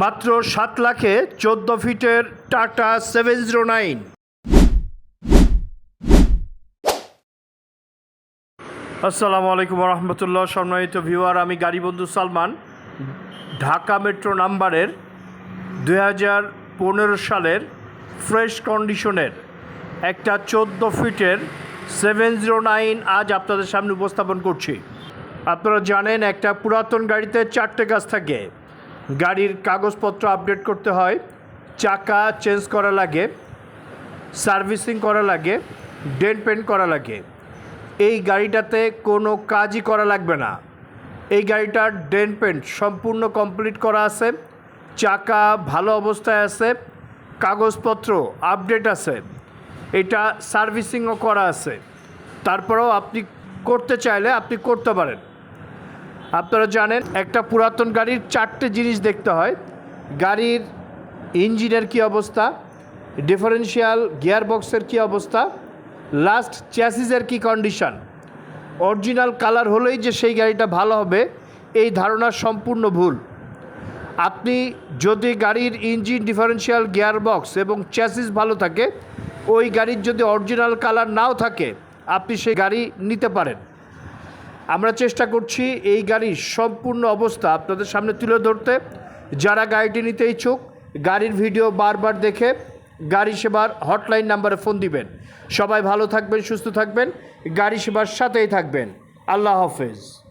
মাত্র সাত লাখে চোদ্দ ফিটের টাটা সেভেন জিরো নাইন। আসসালামু আলাইকুম রহমতুল্লাহ সম্মানিত ভিউয়ার, আমি গাড়ি বন্ধু সালমান। ঢাকা মেট্রো নাম্বারের দুই হাজার পনেরো সালের ফ্রেশ কন্ডিশনের একটা চোদ্দ ফিটের সেভেন জিরো নাইন আজ আপনাদের সামনে উপস্থাপন করছি। আপনারা জানেন একটা পুরাতন গাড়িতে চারটে গাছ থাকে। গাড়ির কাগজপত্র আপডেট করতে হয়, চাকা চেঞ্জ করা লাগে, সার্ভিসিং করা লাগে, ডেন্ট পেন্ট করা লাগে। এই গাড়িটাতে কোনো কাজই করা লাগবে না। এই গাড়িটার ডেন্ট পেন্ট সম্পূর্ণ কমপ্লিট করা আছে, চাকা ভালো অবস্থায় আছে, কাগজপত্র আপডেট আছে, এটা সার্ভিসিংও করা আছে। তারপরেও আপনি করতে চাইলে আপনি করতে পারেন। আপনারা জানেন, একটা পুরাতন গাড়ির চারটে জিনিস দেখতে হয়। গাড়ির ইঞ্জিনের কী অবস্থা ডিফারেন্সিয়াল গিয়ার বক্সের কী অবস্থা লাস্ট চ্যাসিসের কী কন্ডিশন অরিজিনাল কালার হলেই যে সেই গাড়িটা ভালো হবে, এই ধারণা সম্পূর্ণ ভুল। আপনি যদি গাড়ির ইঞ্জিন ডিফারেন্সিয়াল গিয়ার বক্স এবং চ্যাসিস ভালো থাকে, ওই গাড়ির যদি অরিজিনাল কালার নাও থাকে, আপনি সেই গাড়ি নিতে পারেন। আমরা চেষ্টা করছি এই গাড়ির সম্পূর্ণ অবস্থা আপনাদের সামনে তুলে ধরতে। যারা গাড়িটি নিতে ইচ্ছুক, গাড়ির ভিডিও বারবার দেখে গাড়ি সেবার হটলাইন নাম্বারে ফোন দিবেন। সবাই ভালো থাকবেন, সুস্থ থাকবেন, গাড়ি সেবার সাথেই থাকবেন। আল্লাহ হাফেজ।